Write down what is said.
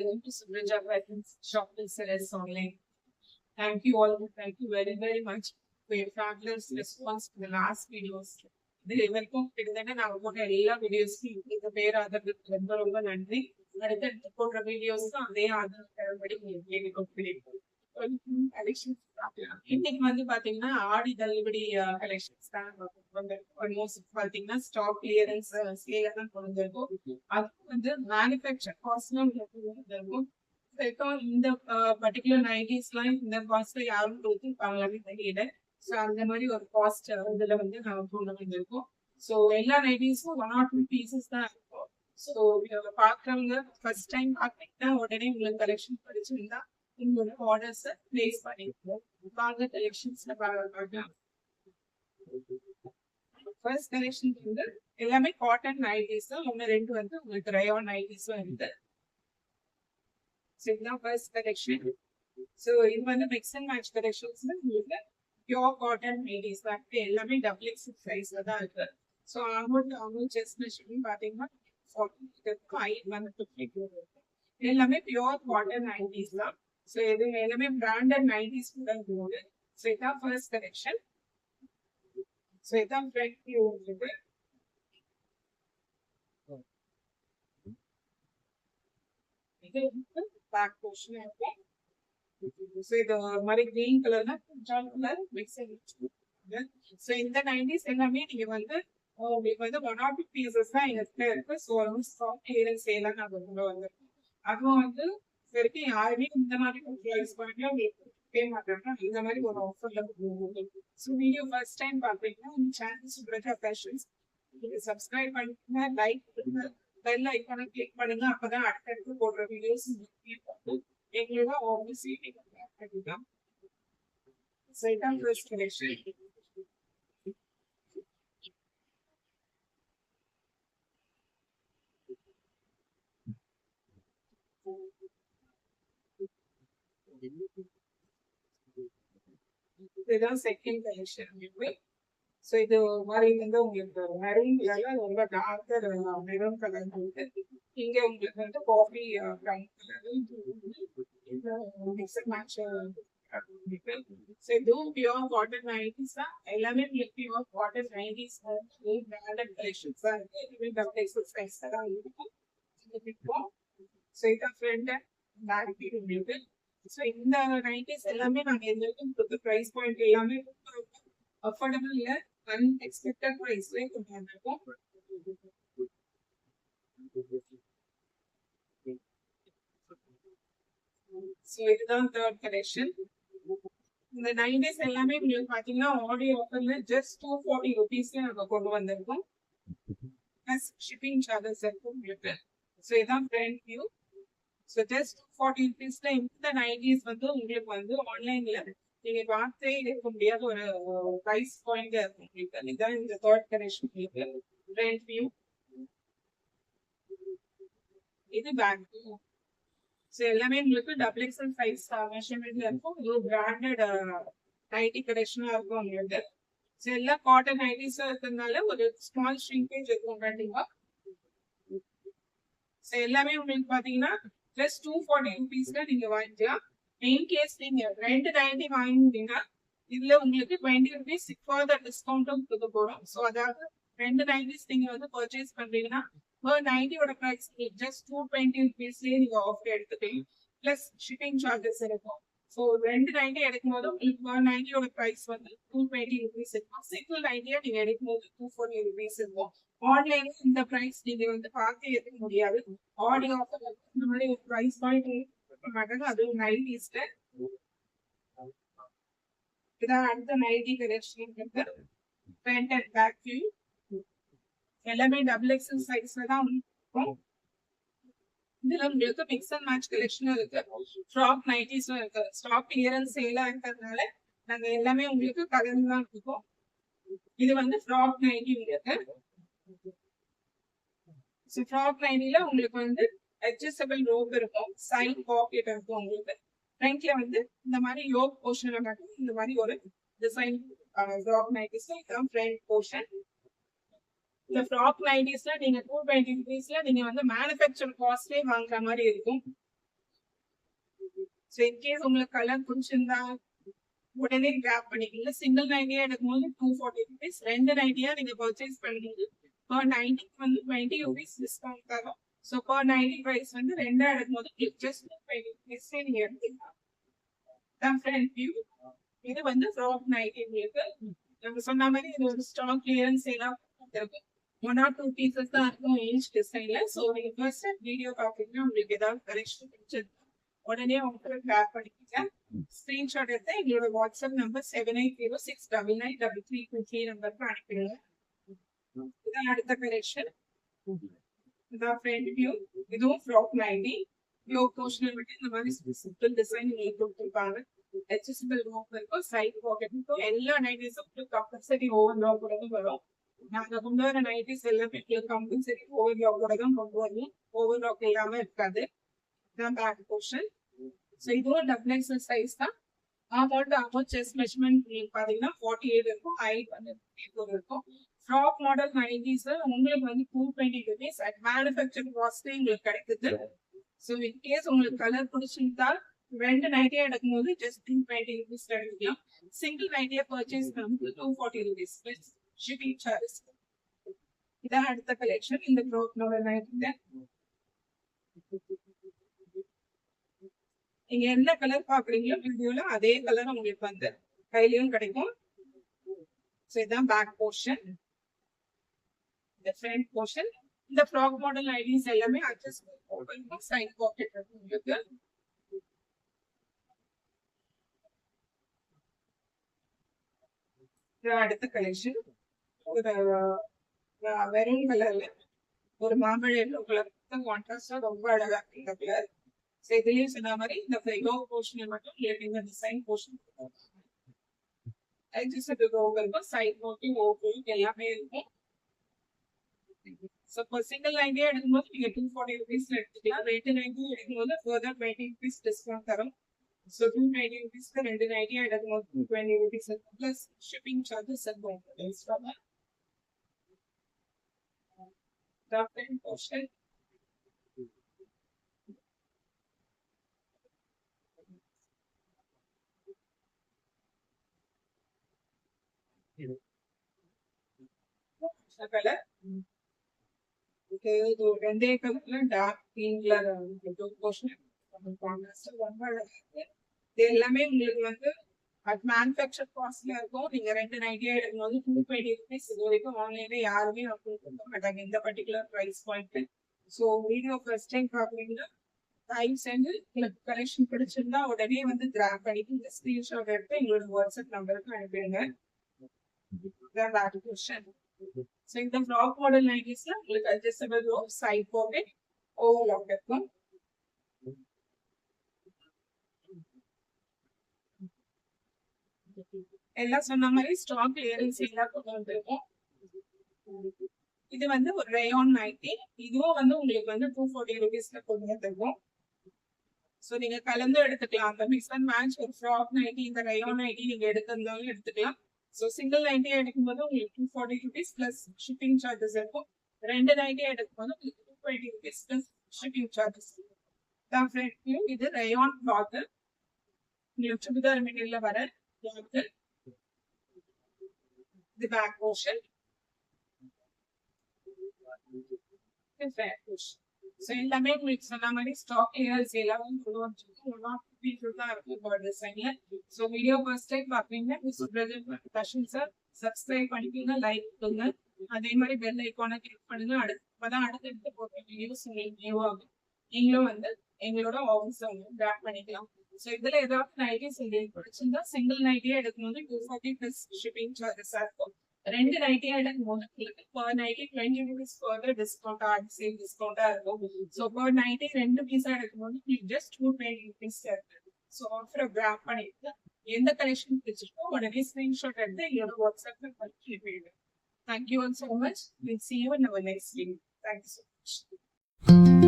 welcome to Subrija Weapons Shop and Sellers Online. Thank you all. Thank you very, very much for your fabulous response to the last videos. இது வரைக்கும் கிட்டத்தட்ட நான் போட்ட எல்லா வீடியோஸ்க்கும் இந்த பேர் ஆதரவுக்கு ரொம்ப ரொம்ப நன்றி அடுத்தடுத்து போடுற வீடியோஸ்க்கும் அதே ஆதரவு தரும்படி கேட்டுக்கொள்கிறேன் இன்னைக்கு வந்து பாத்தீங்கன்னா ஆடி தள்ளுபடி கலெக்ஷன்ஸ் தான் வந்து ஆல்மோஸ்ட் பாத்தீங்கன்னா ஸ்டாக் கிளியரன்ஸ் சேல தான் கொண்டு வந்திருக்கும் அது வந்து மேனுஃபேக்சர் காஸ்ட்லாம் இருக்கும். இப்போ இந்த பர்டிகுலர் நைன்டிஸ்லாம் இந்த காஸ்ட்ல யாரும் கொடுத்துருப்பாங்களான்னு தெரியல. ஸோ அந்த மாதிரி ஒரு காஸ்ட் இதுல வந்து நாங்க கொண்டு வந்திருக்கோம். ஸோ எல்லா நைன்டிஸும் ஒன் ஆர் டூ பீசஸ் தான் இருக்கும். ஸோ பாக்குறவங்க ஃபர்ஸ்ட் டைம் பார்த்தீங்கன்னா உடனே உங்களுக்கு கலெக்ஷன் படிச்சிருந்தா உங்களோட ஆர்டர்ஸை பிளேஸ் பண்ணிருக்கோம் வாங்க கலெக்ஷன்ஸ்ல பார்க்கலாம். ஃபர்ஸ்ட் கலெக்ஷன் வந்து எல்லாமே காட்டன் நைட்டிஸ் ஒன்று ரெண்டு வந்து உங்களுக்கு ரயான் நைட்டிஸும் இருக்கு. ஸோ இதுதான் ஃபர்ஸ்ட் கலெக்ஷன் ஸோ இது வந்து மிக்ஸ் அண்ட் மேட்ச் கலெக்ஷன்ஸ் உங்களுக்கு பியோர் காட்டன் நைட்டிஸ் தான் இருக்கு எல்லாமே டபுள் எக்ஸ் சைஸ்ல தான் இருக்கு. So amount amount chest machine பார்த்தீங்கன்னா ஃபார்ட்டி வந்து ஃபிஃப்டி இருக்கு. எல்லாமே பியோர் காட்டன் நைட்டிஸ் தான். ஸோ இது எல்லாமே பிராண்டட் நைட்டிஸ் கூட இருக்குது ஸோ இதான் ஃபர்ஸ்ட் கலெக்ஷன் ஸோ இதான் ஃப்ரண்ட் வியூ இருக்குது இது பேக் போர்ஷன் இருக்கு. ஸோ இது மாதிரி கிரீன் கலர்னா கலர் மிக்ஸ் ஸோ இந்த நைன்டிஸ் எல்லாமே நீங்க வந்து உங்களுக்கு வந்து ஒன் ஆர் டூ பீசஸ் தான் எங்க இருக்கு. ஸோ ஆல்மோஸ்ட் ஸ்டாக் கிளியரன்ஸ் சேலாம் நாங்கள் கொண்டு வந்திருக்கோம் அதுவும் வந்து வரைக்கும் யாருமே இந்த மாதிரி ஒரு பண்ணி உங்களுக்கு பே மாட்டாங்க இந்த மாதிரி ஒரு ஆஃபர்ல ஸோ வீடியோ ஃபர்ஸ்ட் டைம் பார்த்தீங்கன்னா இந்த சேனல் சுப்ரஜா ஃபேஷன்ஸ் நீங்க சப்ஸ்கிரைப் பண்ணுங்க லைக் பண்ணுங்க பெல் ஐக்கானை கிளிக் பண்ணுங்க அப்பதான் அடுத்தடுத்து போடுற வீடியோஸ் எங்களோட ஆஃபீஸே நீங்க பண்ணிக்கலாம் ஸோ இதான் ஃபர்ஸ்ட் கலெக்ஷன் இதுதான் செகண்ட் கலெக்ஷன் ஸோ இது மாதிரி வந்து உங்களுக்கு மெரூன் கலர்ல ரொம்ப டார்க்கர் மெரூன் கலர் வந்து இங்க உங்களுக்கு வந்து coffee brown colour mixer match so இதுவும் பியோர் காட்டன் நைட்டிஸ் தான் எல்லாமே உங்களுக்கு pure cotton nighties branded collections தான் இருக்கு இதுவே டபுள் எக்ஸல் சைஸ் தான் இருக்கும் ஸோ இதான் ஃப்ரெண்ட் பேக் உங்களுக்கு ஸோ இந்த நைட்டிஸ் எல்லாமே நாங்க எந்த வரைக்கும் கொடுத்த ப்ரைஸ் பாயிண்ட் எல்லாமே அஃபோர்டபுள் இல்ல அன்எக்ஸ்பெக்டட் ப்ரைஸ்லயே கொண்டு வந்திருக்கோம். ஸோ இதுதான் தேர்ட் கலெக்ஷன் இந்த நைன்டிஸ் எல்லாமே உங்களுக்கு பாத்தீங்கன்னா ஆடி ஆஃபர்ல ஜஸ்ட் டூ ஃபார்ட்டி ருபீஸ்ல நாங்க கொண்டு வந்திருக்கோம். ப்ளஸ் ஷிப்பிங் சார்ஜஸ் இருக்கும் உங்களுக்கு. ஸோ இதான் front view so just forty ருபீஸ்ல இந்த நைன்டிஸ் வந்து உங்களுக்கு வந்து ஆன்லைன்ல நீங்க பார்த்தே இருக்க முடியாத ஒரு ப்ரைஸ் பாயிண்ட் இருக்கும் உங்களுக்கு. இதான் இந்த தேர்ட் கலெக்ஷன் உங்களுக்கு ஃப்ரண்ட் வியூ இது பேக் வியூ ஸோ எல்லாமே உங்களுக்கு டபுள் எக்ஸல் சைஸ் மெஷர்மெண்ட்ல இருக்கும். இது பிராண்டட் நைட்டி கலெக்ஷனா இருக்கும் உங்களுக்கு. ஸோ எல்லாம் காட்டன் நைட்டிஸா இருக்கிறதுனால ஒரு ஸ்மால் ஷ்ரிங்கேஜ் இருக்கும் கண்டிப்பா. ஸோ எல்லாமே உங்களுக்கு பாத்தீங்கன்னா ஜஸ்ட் டூ ஃபார்ட்டி பீஸ்ல நீங்க வாங்கிக்கலாம். இன் கேஸ் நீங்க ரெண்டு நைன்டி வாங்கிட்டீங்கன்னா இதுல உங்களுக்கு டுவெண்ட்டி ருபீஸ் ஃபர்தர் டிஸ்கவுண்ட்டும் கொடுக்க போறோம். ஸோ அதாவது ரெண்டு நைன்டிஸ் நீங்க வந்து பர்ச்சேஸ் பண்றீங்கன்னா ஒரு நைன்டியோட ப்ரைஸ் ஜஸ்ட் டூ டுவெண்ட்டி ருபீஸ்லயே நீங்க ஆஃபர் எடுத்துக்கலாம். பிளஸ் ஷிப்பிங் சார்ஜஸ் இருக்கும். ஸோ ரெண்டு நைன்டி எடுக்கும் போது உங்களுக்கு ஒரு நைன்டியோட ப்ரைஸ் வந்து டூ டுவெண்ட்டி ருபீஸ் இருக்கும். சிங்கிள் நைன்டியா நீங்க எடுக்கும் போது டூ ஃபோர்ட்டி ருபீஸ் இருக்கும். ஆன்லைன்ல இந்த ப்ரைஸ் நீங்க வந்து பார்த்து எடுக்க முடியாது. ஆடியோ ஆஃபர் இந்த மாதிரி ஒரு ப்ரைஸ் பாயிண்ட் மாட்டாங்க அதுவும் நைன்டிஸ்ல இதான் அடுத்த nighty collection front and back view எல்லாமே டபுள் எக்ஸல் சைஸ்ல தான் இருக்கும். இதுல உங்களுக்கு மிக்ஸ் அண்ட் மேட்ச் கலெக்ஷனும் இருக்கு. ஃப்ராக் நைட்டிஸும் இருக்கு. ஸ்டாக் கிளியரன்ஸ் சேலா இருக்கிறதுனால நாங்க எல்லாமே உங்களுக்கு கலந்து தான் கொடுப்போம். இது வந்து ஃப்ராக் நைட்டி உங்களுக்கு ஸோ ஃப்ராக் லைனில உங்களுக்கு வந்து அட்ஜஸ்டபிள் ரோப் இருக்கும். சைட் பாக்கெட் இருக்கும் உங்களுக்கு. ஃப்ரண்ட்ல வந்து இந்த மாதிரி யோக் போர்ஷன்ல மட்டும் இந்த மாதிரி ஒரு டிசைன் ஃப்ராக் நைட்டிஸ்ல இதுதான் ஃப்ரண்ட் போர்ஷன் இந்த ஃப்ராக் நைட்டிஸ்ல நீங்க டூ டுவெண்ட்டி ருபீஸ்ல நீங்க வந்து மேனுஃபேக்சர் காஸ்ட்லேயே வாங்குற மாதிரி இருக்கும். ஸோ இன்கேஸ் உங்களுக்கு கலர் பிடிச்சிருந்தா உடனே கிராப் பண்ணிக்கல சிங்கிள் நைட்டியா எடுக்கும்போது டூ ஃபார்ட்டி ருபீஸ் ரெண்டு நைட்டியா நீங்க பர்ச்சேஸ் பண்ணும்போது பர் நைன்டிக்கு வந்து டுவெண்ட்டி ருபீஸ் டிஸ்கவுண்ட் தரும். ஸோ பர் நைன்டி ப்ரைஸ் வந்து ரெண்டாயிரம் எடுக்கும்போது ஜஸ்ட் டுவெண்ட்டி ருபீஸ் நீங்கள் எடுத்துக்கலாம் தான் ஃப்ரெண்ட் வியூ இது வந்து ஃப்ராக் நைட்டி உங்களுக்கு. நம்ம சொன்ன மாதிரி இது ஒரு ஸ்டாக் கிளியரன்ஸ் எல்லாம் இருக்கும் ஒன் ஆர் டூ பீசஸ் தான் இருக்கும் ஏஜ் டிசைன்ல ஸோ நீங்க ஃபர்ஸ்ட் வீடியோ பார்க்குறீங்கன்னா உங்களுக்கு ஏதாவது கரெக்ஷன் பிடிச்சிருந்தா உடனே உங்களுக்கு ஷேர் பண்ணிக்கோங்க. ஸ்கிரீன்ஷாட் எடுத்து எங்களோட WhatsApp number seven eight zero six double nine double three two three நம்பருக்கு அனுப்பிடுங்க. இதான் அடுத்த கலெக்ஷன் இதான் ஃப்ரண்ட் வியூ இதுவும் ஃப்ராக் நைன்டி லோ போர்ஷனல் விட்டு இந்த மாதிரி சிம்பிள் டிசைன் உங்களுக்கு கொடுத்துருப்பாங்க அட்ஜஸ்டபிள் ரோப் இருக்கும் சைட் பாக்கெட் இருக்கும் எல்லா நைட்டிஸும் கம்பல்சரி ஓவர் லாக் கூட தான் வரும் நாங்க கொண்டு வர நைட்டிஸ் எல்லாமே கம்பல்சரி ஓவர் லாக் கூட தான் கொண்டு வருவோம் ஓவர் லாக் இல்லாம இருக்காது இதுதான் பேக் போர்ஷன் ஸோ இதுவும் டபுள் எக்ஸல் சைஸ் தான் அமௌண்ட் அமௌண்ட் செஸ்ட் மெஷர்மெண்ட் பார்த்தீங்கன்னா ஃபார்ட்டி எயிட் இருக்கும் ஹைட் வந்து ஃபோர் இருக்கும் ஃப்ராக் மாடல் நைன்டிஸ் உங்களுக்கு வந்து two twenty rupees at manufacturing காஸ்ட்லேயே உங்களுக்கு கிடைக்குது. ஸோ இன்கேஸ் உங்களுக்கு கலர் பிடிச்சிருந்தா ரெண்டு நைட்டியா எடுக்கும்போது ஜஸ்ட் டூ டுவெண்ட்டி ருபீஸ் எடுக்கலாம் சிங்கிள் நைட்டியா பர்ச்சேஸ் பண்ணும்போது two forty rupees shipping charges இதான் அடுத்த கலெக்ஷன் இந்த ப்ரோக் மாடல் நைட்டி நீங்க என்ன கலர் பாக்குறீங்களோ வீடியோல அதே கலர் உங்களுக்கு வந்து கையிலயும் கிடைக்கும். ஸோ இதுதான் பேக் போர்ஷன் இந்த ஃப்ரண்ட் போர்ஷன் இந்த ஃப்ராக் மாடல் ஐடிஸ் எல்லாமே அட்ஜஸ்ட் ஓப்பன் சைட் பாக்கெட் இருக்கு உங்களுக்கு அடுத்த கலெக்ஷன் ஒரு வெறும் கலர்ல ஒரு மாம்பழ எல்லோ கலர் கான்ட்ராஸ்டா ரொம்ப அழகா இருக்கு. இந்த கலர் ஸோ இதுலயும் சொன்ன மாதிரி இந்த லோ போர்ஷன் மட்டும் லேட்டிங் அந்த சைன் போர்ஷன் அட்ஜஸ்டபிள் எல்லாமே இருக்கும். சைட் நோட்டி ஓவ் எல்லாமே இருக்கும் ஸோ இப்போ சிங்கிள் நைன்டியா எடுக்கும்போது நீங்க டூ ஃபார்ட்டி ருபீஸ்ல எடுத்துக்கலாம் ரெண்டு நைன்டி எடுக்கும்போது ஃபர்தர் டுவெண்ட்டி ருபீஸ் டிஸ்கவுண்ட் தரும் ஸோ டூ நைன்டி ருபீஸ்க்கு ரெண்டு நைன்டியா எடுக்கும்போது டூ டுவெண்ட்டி ருபீஸ் இருக்கும் ப்ளஸ் ஷிப்பிங் சார்ஜஸ் இருக்கும் எக்ஸ்ட்ராவா போர்ஷன் கலர் இது வெந்தய கலர்ல டார்க் டூ போர்ஷன் ரொம்ப அழகா இருக்கு இது எல்லாமே உங்களுக்கு வந்து அட் மேனுஃபேக்சர் காஸ்ட்ல இருக்கும் நீங்க ரெண்டு நைட்டியா எடுக்கும்போது டூ டுவெண்ட்டி ருபீஸ் இது வரைக்கும் ஆன்லைன்ல யாருமே கொடுக்க மாட்டாங்க இந்த particular price point so video first time பாக்குறீங்கன்னா டைம் சென்று உங்களுக்கு கலெக்ஷன் பிடிச்சிருந்தா உடனே வந்து கிராப் பண்ணிட்டு இந்த ஸ்கிரீன்ஷாட் எடுத்து எங்களோட வாட்ஸ்அப் நம்பருக்கு அனுப்பிடுங்க பேக் ஸோ இந்த ஃப்ராக் மாடல் நைட்டிஸ்ல உங்களுக்கு adjustable rope side pocket overlock இருக்கும் எல்லாம் சொன்ன மாதிரி ஸ்டாக் கிளியரன்ஸ் எல்லாம் கொண்டு வந்திருக்கோம் இது வந்து ஒரு ரேயான் நைட்டி இதுவும் வந்து உங்களுக்கு வந்து டூ ஃபார்ட்டி ருபீஸ்ல கொண்டு வந்திருக்கோம் ஸோ நீங்க கலந்து எடுத்துக்கலாம். அந்த மிக்ஸ் அண்ட் மேட்ச் ஒரு ஃப்ராக் நைட்டி இந்த ரேயான் நைட்டி நீங்க எடுத்திருந்தாலும் எடுத்துக்கலாம். ஸோ சிங்கிள் நைன்டி எடுக்கும்போது உங்களுக்கு two forty rupees plus shipping charges இருக்கும். ரெண்டு நைன்டி எடுக்கும்போது உங்களுக்கு two twenty rupees plus shipping charges தான் ஃப்ரெண்ட் இது ரயான் கிளாத் உங்களுக்கு சுடிதார் மெட்டீரியல்ல வர கிளாத் இது பேக் போர்ஷன் ஸோ எல்லாமே உங்களுக்கு சொன்ன மாதிரி ஸ்டாக் கிளியர்ஸ் எல்லாமே கொண்டு வந்துருக்கோம் ஒன் இருக்கும் பர் டிசைன்ல so video first time Darshan sir subscribe பண்ணிக்கோங்க லைக் பண்ணுங்க. அதே மாதிரி பெல் ஐக்கானை கிளிக் பண்ணுங்க. அடுத்து அப்பதான் அடுத்தடுத்து போட்ட வீடியோஸ் உங்களுக்கு வியூ ஆகும் நீங்களும் வந்து எங்களோட ஆஃபீஸ் வந்து பண்ணிக்கலாம். ஸோ இதுல ஏதாவது நைட்டிஸ் உங்களுக்கு பிடிச்சிருந்தா சிங்கிள் நைட்டியா எடுக்கணும் டூ ஃபார்ட்டி பிளஸ் ஷிப்பிங் சார்ஜஸா இருக்கும். ரெண்டு நைட்டியா எடுக்கும்போது உங்களுக்கு per nighty twenty rupees further discount add sale டிஸ்கவுண்டா இருக்கும் ஸோ பர் நைட்டி ரெண்டு பீஸா எடுக்கும்போது உங்களுக்கு ஜஸ்ட் டூ டுவெண்ட்டி ருபீஸ் இருக்கு ஸோ ஆஃபரை கிராப் பண்ணிட்டு எந்த கலெக்ஷன் பிடிச்சிருக்கோ உடனே ஸ்கிரீன்ஷாட் எடுத்து எங்களோட வாட்ஸ்அப்ல பண்ணி thank you all so much will see you in our next video thank you so much